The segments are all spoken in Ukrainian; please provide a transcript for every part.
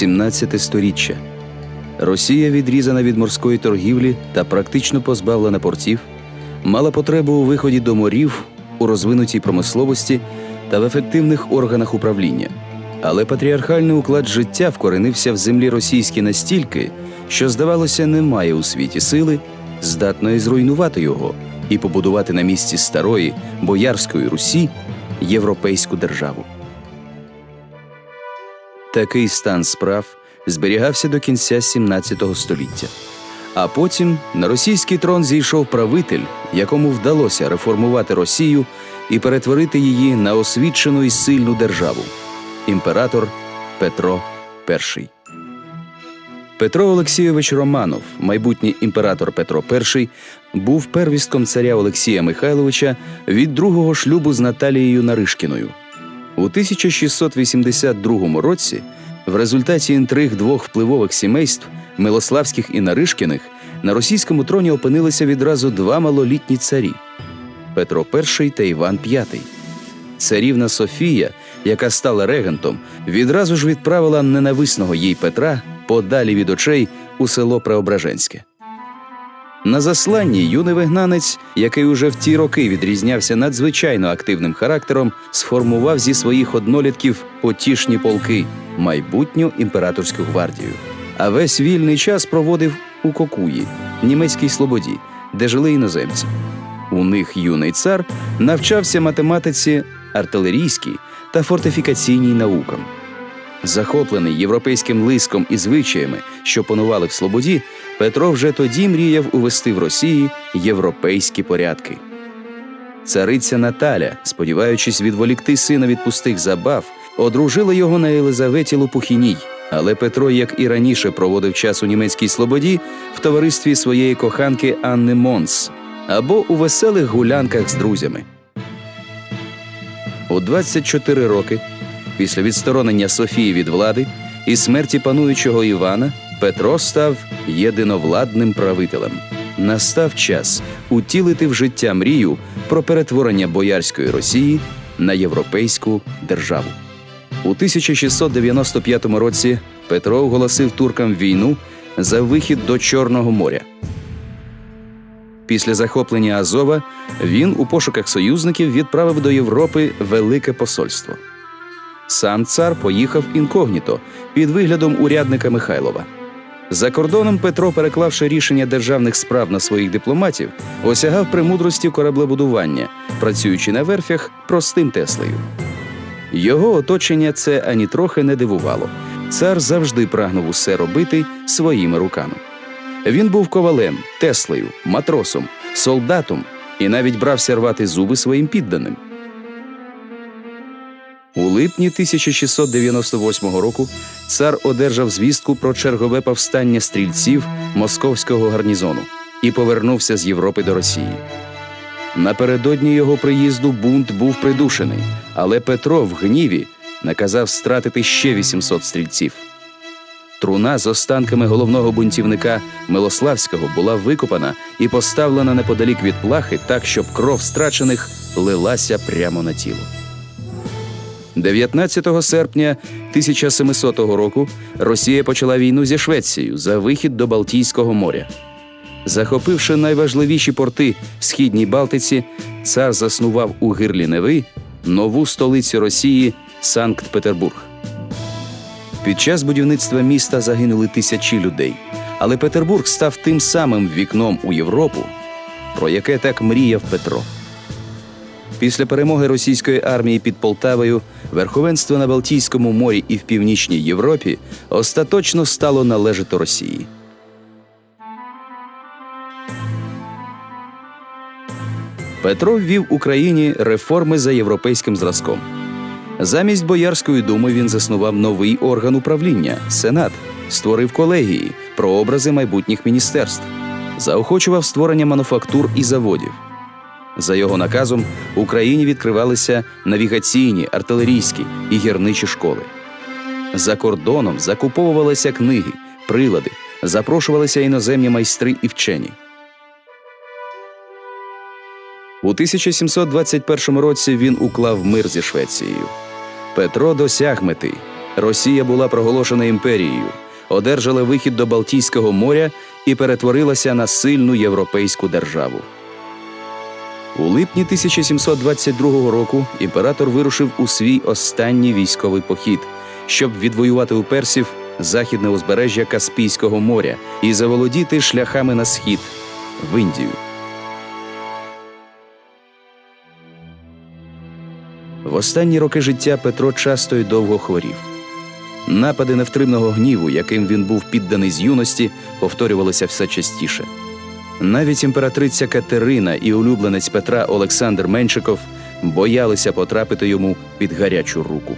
17 сторіччя. Росія, відрізана від морської торгівлі та практично позбавлена портів, мала потребу у виході до морів, у розвинутій промисловості та в ефективних органах управління. Але патріархальний уклад життя вкоренився в землі російській настільки, що, здавалося, немає у світі сили, здатної зруйнувати його і побудувати на місці старої боярської Русі європейську державу. Такий стан справ зберігався до кінця 17 століття. А потім на російський трон зійшов правитель, якому вдалося реформувати Росію і перетворити її на освічену і сильну державу імператор Петро І. Петро Олексійович Романов, майбутній імператор Петро І, був первістком царя Олексія Михайловича від другого шлюбу з Наталією Наришкіною. У 1682 році, в результаті інтриг двох впливових сімейств Милославських і Наришкіних, на російському троні опинилися відразу два малолітні царі Петро І та Іван V. Царівна Софія, яка стала регентом, відразу ж відправила ненависного їй Петра подалі від очей у село Преображенське. На засланні юний вигнанець, який уже в ті роки відрізнявся надзвичайно активним характером, сформував зі своїх однолітків потішні полки, майбутню імператорську гвардію. А весь вільний час проводив у Кокуї, німецькій слободі, де жили іноземці. У них юний цар навчався математиці, артилерійській та фортифікаційній наукам. Захоплений європейським лиском і звичаями, що панували в Слободі, Петро вже тоді мріяв увести в Росії європейські порядки. Цариця Наталя, сподіваючись відволікти сина від пустих забав, одружила його на Єлизаветі Лопухіній. Але Петро, як і раніше, проводив час у німецькій слободі в товаристві своєї коханки Анни Монс або у веселих гулянках з друзями. У 24 роки після відсторонення Софії від влади і смерті пануючого Івана Петро став єдиновладним правителем. Настав час утілити в життя мрію про перетворення боярської Росії на європейську державу. У 1695 році Петро оголосив туркам війну за вихід до Чорного моря. Після захоплення Азова він у пошуках союзників відправив до Європи велике посольство. Сам цар поїхав інкогніто під виглядом урядника Михайлова. За кордоном Петро, переклавши рішення державних справ на своїх дипломатів, осягав премудрості кораблебудування, працюючи на верфях простим Теслею. Його оточення це ані трохи не дивувало. Цар завжди прагнув усе робити своїми руками. Він був ковалем, теслею, матросом, солдатом і навіть брався рвати зуби своїм підданим. У липні 1698 року цар одержав звістку про чергове повстання стрільців московського гарнізону і повернувся з Європи до Росії. Напередодні його приїзду бунт був придушений, але Петро в гніві наказав стратити ще 800 стрільців. Труна з останками головного бунтівника Милославського була викопана і поставлена неподалік від плахи так, щоб кров страчених лилася прямо на тіло. 19 серпня 1700 року Росія почала війну зі Швецією за вихід до Балтійського моря. Захопивши найважливіші порти в східній Балтиці, цар заснував у гирлі Неви нову столицю Росії Санкт-Петербург. Під час будівництва міста загинули тисячі людей, але Петербург став тим самим вікном у Європу, про яке так мріяв Петро. Після перемоги російської армії під Полтавою верховенство на Балтійському морі і в північній Європі остаточно стало належати Росії. Петро ввів Україні реформи за європейським зразком. Замість Боярської думи він заснував новий орган управління Сенат, створив колегії, прообрази майбутніх міністерств, заохочував створення мануфактур і заводів. За його наказом Україні відкривалися навігаційні, артилерійські і гірничі школи. За кордоном закуповувалися книги, прилади, запрошувалися іноземні майстри і вчені. У 1721 році він уклав мир зі Швецією. Петро досяг мети. Росія була проголошена імперією, одержала вихід до Балтійського моря і перетворилася на сильну європейську державу. У липні 1722 року імператор вирушив у свій останній військовий похід, щоб відвоювати у персів західне узбережжя Каспійського моря і заволодіти шляхами на схід в Індію. В останні роки життя Петро часто й довго хворів. Напади невтримного гніву, яким він був підданий з юності, повторювалися все частіше. Навіть імператриця Катерина і улюбленець Петра Олександр Меншиков боялися потрапити йому під гарячу руку.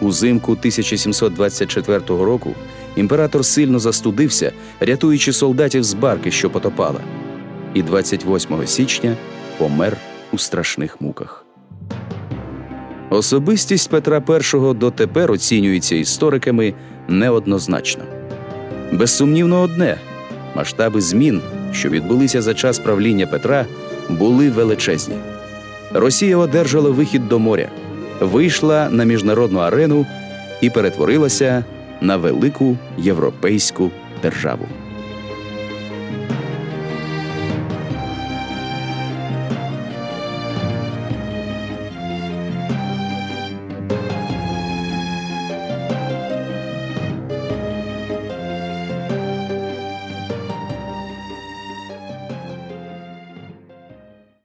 Узимку 1724 року імператор сильно застудився, рятуючи солдатів з барки, що потопала, і 28 січня помер у страшних муках. Особистість Петра І дотепер оцінюється істориками неоднозначно. Безсумнівно одне масштаби змін, що відбулися за час правління Петра, були величезні. Росія одержала вихід до моря, вийшла на міжнародну арену і перетворилася на велику європейську державу.